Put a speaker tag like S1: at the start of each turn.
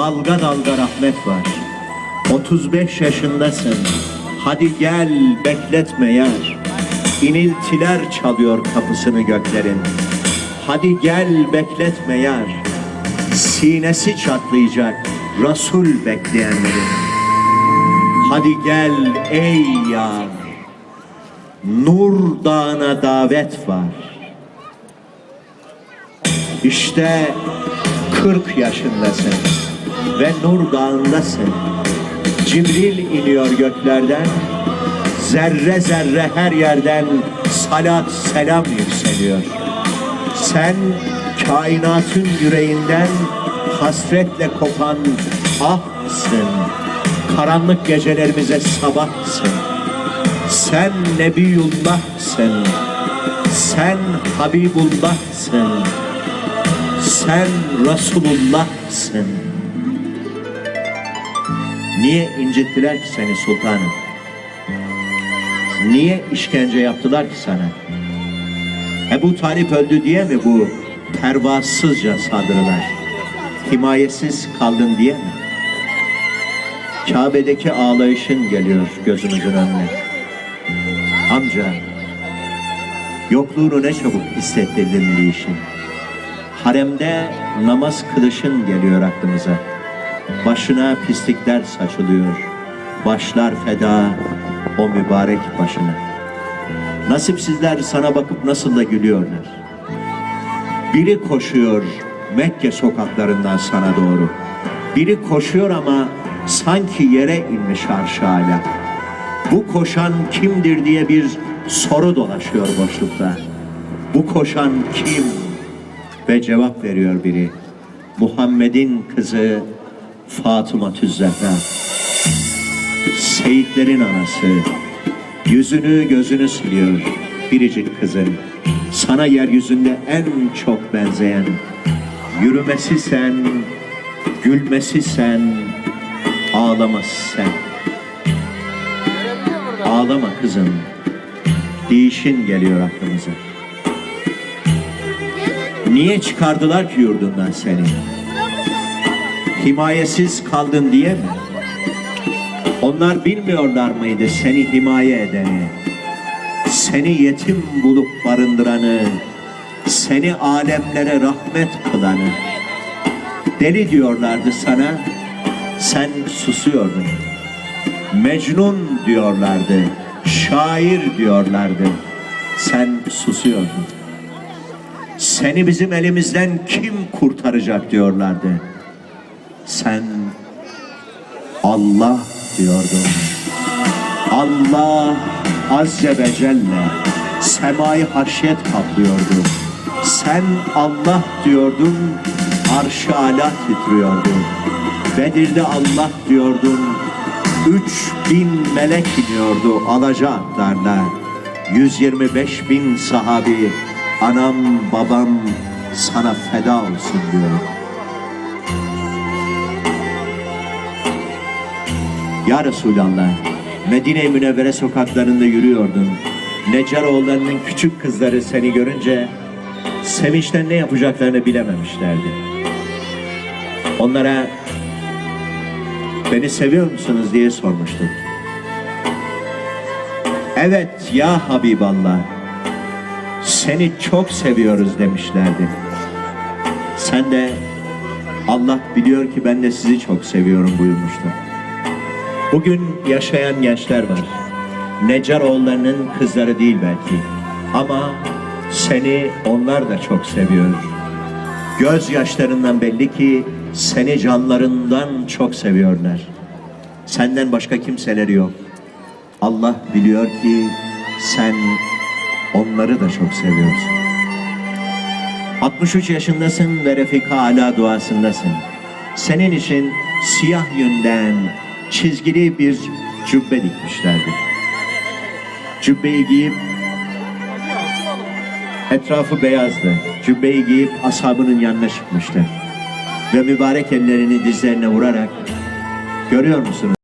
S1: Dalga dalga rahmet var. 35 yaşındasın. Hadi gel bekletme yar. İniltiler çalıyor kapısını göklerin. Hadi gel bekletme yar. Sinesi çatlayacak Resul bekleyenlerin. Hadi gel ey yar. Nur dağına davet var. İşte 40 yaşındasın ve Nur Dağı'ndasın. Cibril iniyor göklerden, zerre zerre her yerden salat selam yükseliyor. Sen kainatın yüreğinden hasretle kopan ahsın. Karanlık gecelerimize sabahsın. Sen Nebiyullah'sın. Sen Habibullah'sın. Sen Resulullah'sın. Niye incittiler ki seni sultanım? Niye işkence yaptılar ki sana? Ebu Talip öldü diye mi bu pervasızca saldırılar? Himayesiz kaldın diye mi? Kabe'deki ağlayışın geliyor gözümüzün önüne. Amca, yokluğunu ne çabuk hissettirdin işin. Haremde namaz kılışın geliyor aklımıza. Başına pislikler saçılıyor. Başlar feda o mübarek başına. Nasipsizler sana bakıp nasıl da gülüyorlar. Biri koşuyor Mekke sokaklarından sana doğru. Biri koşuyor ama sanki yere inmiş arşağıyla. Bu koşan kimdir diye bir soru dolaşıyor boşlukta. Bu koşan kim? Ve cevap veriyor biri. Muhammed'in kızı Fatıma Zehra. Seyitlerin anası. Yüzünü gözünü siliyor biricik kızın. Sana yeryüzünde en çok benzeyen. Yürümesi sen, gülmesi sen, ağlaması sen. Ağlama kızım. Değişin geliyor aklımıza. Niye çıkardılar ki yurdundan seni? Himayesiz kaldın diye mi? Onlar bilmiyorlar mıydı seni himaye edeni? Seni yetim bulup barındıranı, seni alemlere rahmet kılanı. Deli diyorlardı sana, sen susuyordun. Mecnun diyorlardı, şair diyorlardı, sen susuyordun. Seni bizim elimizden kim kurtaracak diyorlardı. Sen Allah diyordun. Allah Azze ve Celle semayı haşyet kaplıyordu. Sen Allah diyordun, arş-ı ala titriyordu. Bedir'de Allah diyordun, üç bin melek iniyordu alaca atlarla. 125 bin sahabi, anam babam sana feda olsun diyor. Ya Resulallah, Medine-i Münevvere sokaklarında yürüyordun. Necaroğullarının küçük kızları seni görünce sevinçten ne yapacaklarını bilememişlerdi. Onlara beni seviyor musunuz diye sormuştun. Evet ya Habiballah, seni çok seviyoruz demişlerdi. Sen de Allah biliyor ki ben de sizi çok seviyorum buyurmuştun. Bugün yaşayan gençler var. Necaroğullarının kızları değil belki. Ama seni onlar da çok seviyor. Gözyaşlarından belli ki seni canlarından çok seviyorlar. Senden başka kimseleri yok. Allah biliyor ki sen onları da çok seviyorsun. 63 yaşındasın ve Refika Ala duasındasın. Senin için siyah yünden çizgili bir cübbe dikmişlerdi. Cübbeyi giyip etrafı beyazdı. Cübbeyi giyip ashabının yanına çıkmıştı. Ve mübarek ellerini dizlerine vurarak görüyor musunuz?